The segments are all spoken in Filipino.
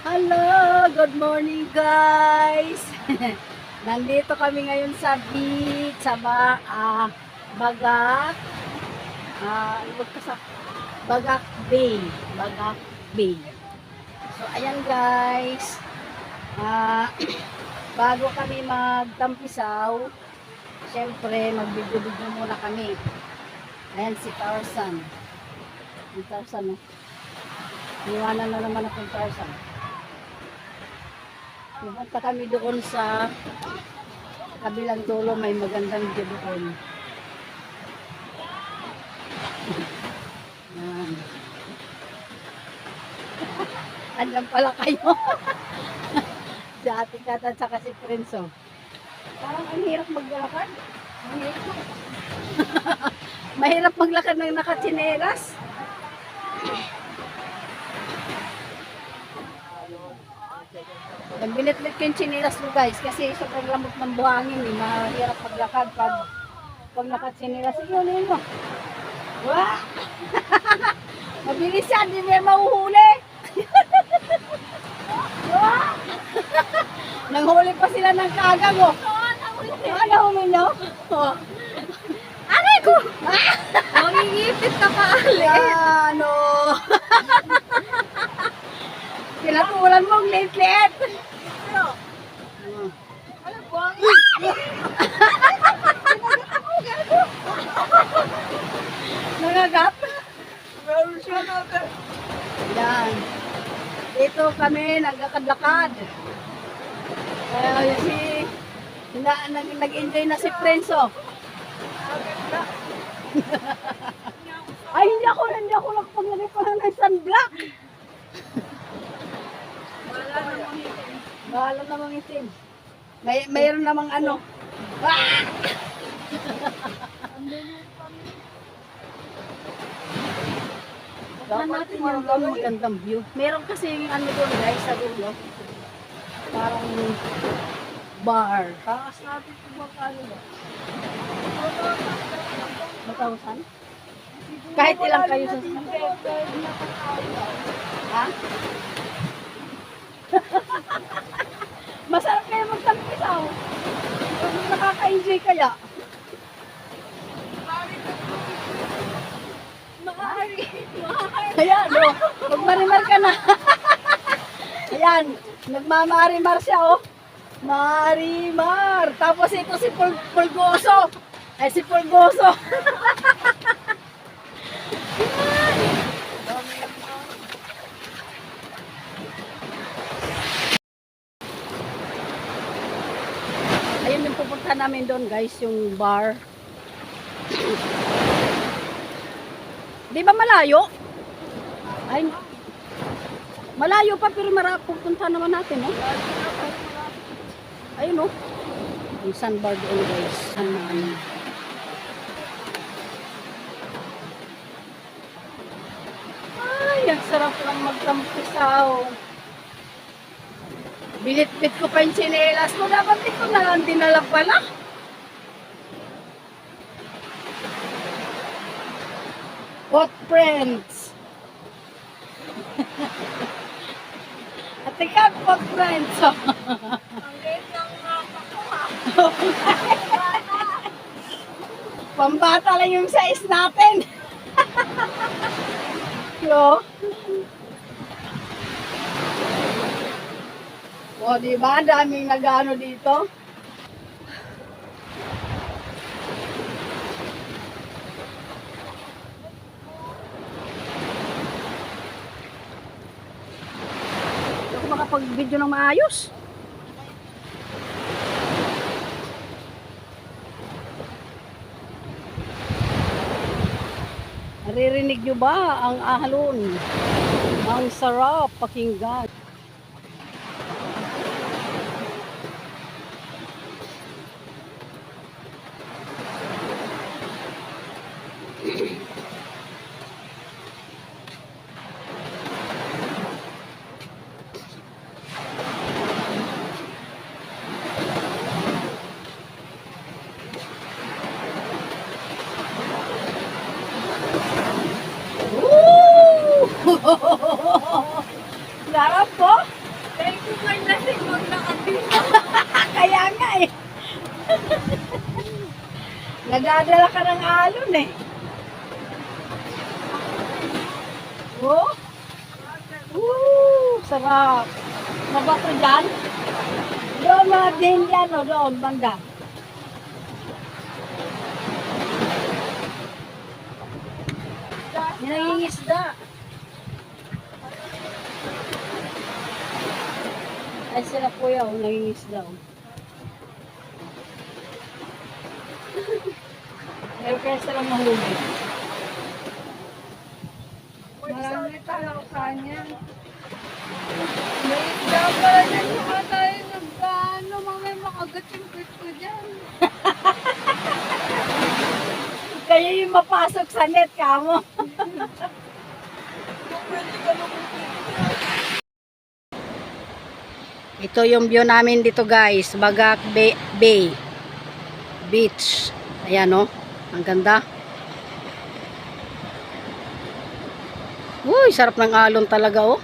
Hello, good morning guys. Nandito kami ngayon sa beach, sa ba, ah, Bagak. Uh, sa Bagak Bay, Bagak Bay. So ayan guys. Ah, bago kami magtampisaw, syempre magbibigyo muna kami. Ayan si Tarzan. Si Tarzan, oh. Iwanan na naman akong Tarzan. Pumunta kami doon sa kabilang dulo, may magandang view doon. Yan. Andyan pala kayo. si Ate Kat at saka si Prinso. Parang ang hirap maglakad. Ang hirap. Mahirap maglakad ng nakatsineras. Nagbilitlit ko yung chinilas mo guys kasi sobrang lamot ng buhangin eh. Mahirap maglakad pag pag nakatsinilas. Yun, yun mo. Wah! Mabilis yan, di mo yan mahuhuli. Wah! Nanghuli pa sila ng kagang mo. Ah, nahuli nyo? Oh. Aray ko! Mangingipit ka pa, Ali. Ano? Pinatulan mong late-late. Ano? Alam ko, ang Nangagat? meron siya natin. Yan. Dito kami nagkakadlakad. Kaya si na, nag, nag-enjoy na si Prenso. Ay, hindi ako, hindi ako nagpaglagay pa ng sunblock. Wala namang itin. Bahala namang itim. May, mayroon namang ano. Ah! Natin yung doon magandang view. Meron kasi yung ano doon guys sa dulo. Parang bar. Takas natin kung magkano ba. Matausan? Kahit ilang kayo sa Ha? Masarap kayo magtampisaw. Nakaka-enjoy kaya. No. Magmarimar ka na. Ayan, nagmamarimar siya, oh. Marimar. Tapos ito si Pul Pulgoso. Ay, si Pulgoso. Ayun yung pupunta namin doon, guys, yung bar. Di ba malayo? Ay, malayo pa pero mara pupunta naman natin, no? Ayun, no? Yung sandbar doon, guys. Ano. Ay, ang sarap lang magtampisaw. Binitbit ko pa yung chinelas ko. Dapat ito na lang dinala pala. Hot friends. At ikaw, hot friends. Ang liit ng mapa ko ha. Pambata lang yung size natin. Yo. O, di ba? Daming nagano dito. Hindi ako makapag-video ng maayos. Naririnig nyo ba ang ahalon? Ang sarap pakinggan. Sarap po. Kaya ko pa lasing mo na Kaya nga eh. Nagdadala ka ng alon eh. Oh. Woo, sarap. Mabato dyan? Doon mga din dyan o doon, banda. Nangingisda. Ay sila kuya, oh, nangingisda. Oh. Meron kaya silang mahuli. Marami talaga kanya. May isda pala dyan mukha tayo nagkano. Mamay makagat yung pit ko dyan. Kaya yung mapasok sa net kamo. Ito yung view namin dito guys, Bagak Bay, Bay. Beach. Ayan oh, ang ganda. Uy, sarap ng alon talaga oh.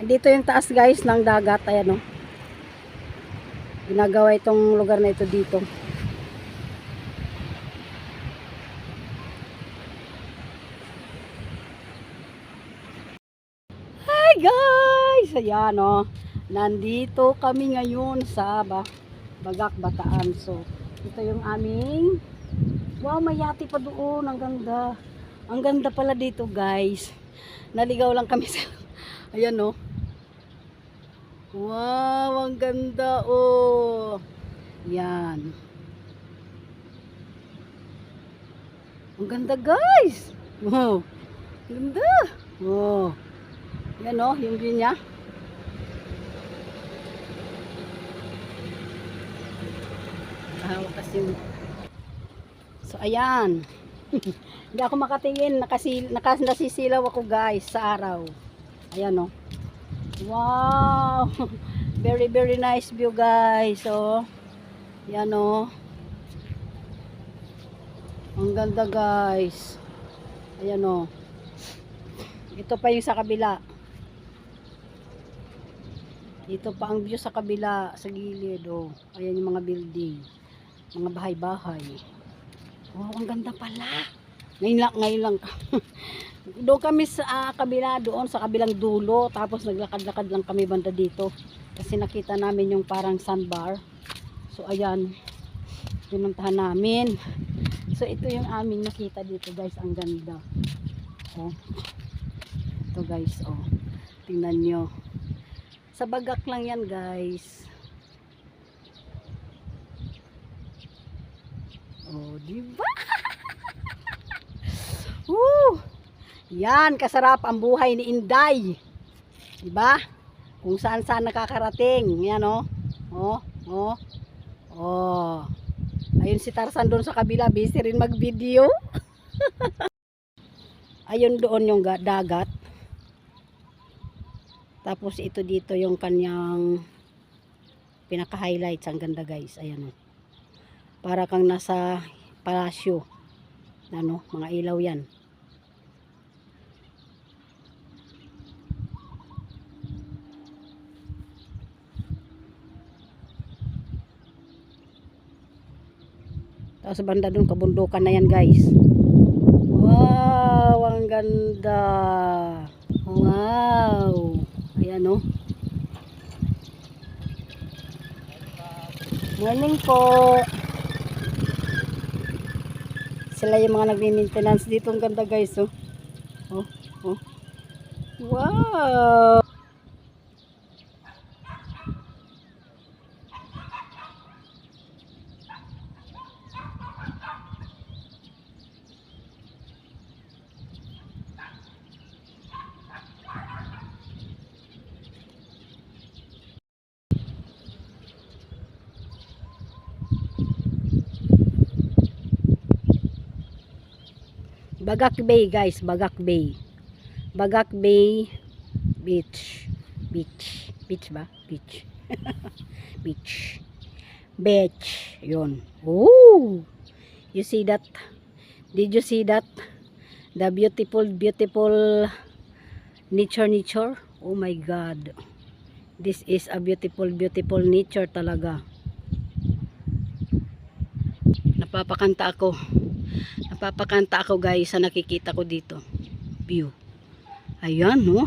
Dito yung taas guys ng dagat. Ayan o. Ginagawa itong lugar na ito dito. Hi guys! Ayan o. Nandito kami ngayon sa ba Bagak Bataan. So, ito yung aming Wow, may yati pa doon. Ang ganda. Ang ganda pala dito guys. Naligaw lang kami sa Ayan oh. Wow, ang ganda oh. Yan. Ang ganda guys. Wow. Ganda. Oh. Yan oh, yung view niya. Kasi So ayan. Hindi ako makatingin, nakasil, nakas, nasisilaw ako guys sa araw. Ayan oh. Wow! Very very nice view guys. So, yan oh. Ang ganda guys. Ayan oh. Ito pa yung sa kabila. Ito pa ang view sa kabila, sa gilid oh. Ayan yung mga building. Mga bahay-bahay. Wow, ang ganda pala. Ngayon lang, ngayon lang. doon kami sa ah, kabila, doon sa kabilang dulo. Tapos naglakad-lakad lang kami banda dito. Kasi nakita namin yung parang sandbar. So, ayan. Pinuntahan namin. So, ito yung aming nakita dito guys. Ang ganda. Oh. Ito guys, oh. Tingnan nyo. Sa bagak lang yan guys. Oh, di ba? Woo! Yan, kasarap ang buhay ni Inday. Di ba? Kung saan saan nakakarating. Yan oh. Oh, oh. Oh. Ayun si Tarzan doon sa kabila, busy rin mag-video. Ayun doon yung ga- dagat. Tapos ito dito yung kanyang pinaka-highlights. Ang ganda guys. Ayan oh. Para kang nasa palasyo. Ano, mga ilaw yan. Tapos banda doon, kabundukan na yan guys. Wow, ang ganda. Wow. Ayan oh. Morning po. Sila yung mga nagmi-maintenance dito. Ang ganda guys oh. Oh, oh. Wow. Bagak Bay guys, Bagak Bay. Bagak Bay Beach. Beach. Beach ba? Beach. Beach. Beach. Yun. Ooh! You see that? Did you see that? The beautiful, beautiful nature, nature. Oh my God. This is a beautiful, beautiful nature talaga. Napapakanta ako. Napapakanta ako guys sa nakikita ko dito. View. Ayan, no?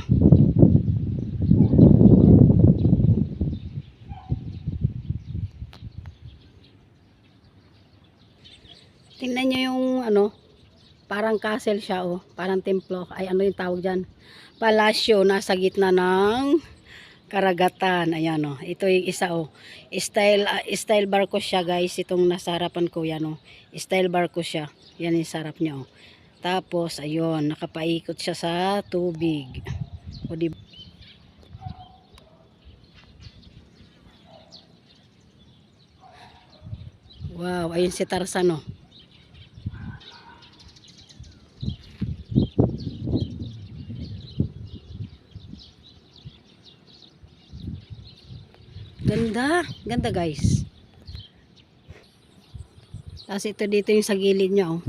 Tingnan nyo yung ano, parang castle siya, oh. Parang templo. Ay, ano yung tawag dyan? Palasyo, nasa gitna ng karagatan. Ayan, oh. Ito yung isa, oh. Style, ah, style barko siya, guys. Itong nasa harapan ko, yan, oh. Style barko siya. Yan yung sarap niya, oh. Tapos, ayun, nakapaikot siya sa tubig. O, di Wow, ayun si Tarzan, oh. Ganda, ganda guys. Tapos ito dito yung sa gilid niya, oh.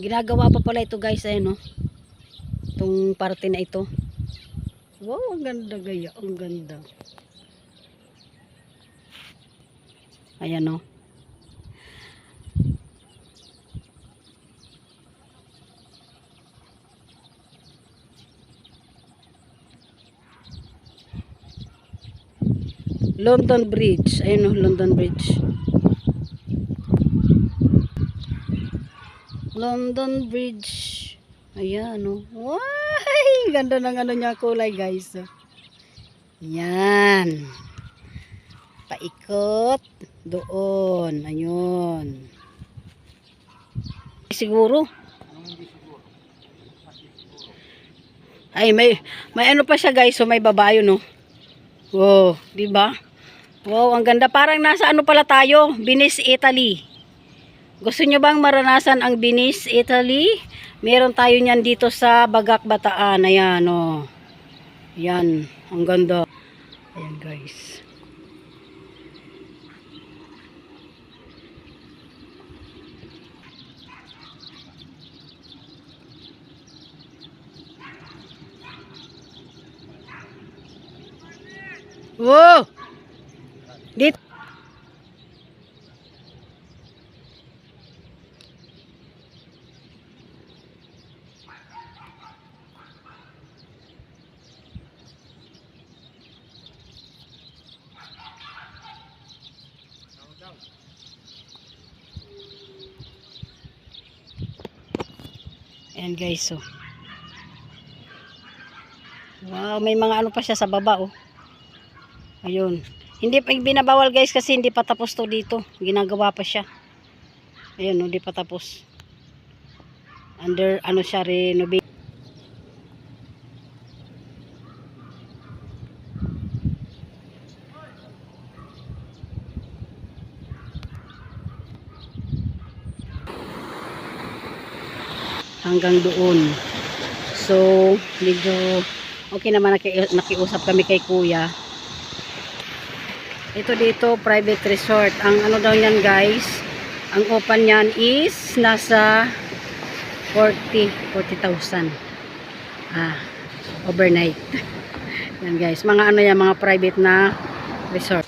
Ginagawa pa pala ito guys, ayun, oh. Itong parte na ito. Wow, ang ganda gaya, ang ganda. Ayan, oh. London Bridge. Ayun oh, London Bridge. London Bridge. Ayan oh. Wow! Ganda ng ano niya kulay guys. Yan. Paikot. Doon. Ayun. Siguro. Ay, may may ano pa siya guys, so may babayo no. Wow, di ba? Wow, ang ganda. Parang nasa ano pala tayo? Venice, Italy. Gusto nyo bang maranasan ang Venice, Italy? Meron tayo niyan dito sa Bagak, Bataan. Ayan, oh. Yan, ang ganda. Ayan, guys. Wow! Dito. Ayan guys, so. Wow, may mga ano pa siya sa baba, oh. Ayun. Hindi pa binabawal guys kasi hindi pa tapos to dito. Ginagawa pa siya. Ayun, hindi pa tapos. Under ano siya renovate. Hanggang doon. So, medyo okay naman naki, nakiusap kami kay kuya ito dito, private resort. Ang ano daw yan guys, ang open niyan is nasa 40, 40,000. Ah, overnight. yan guys, mga ano yan, mga private na resort.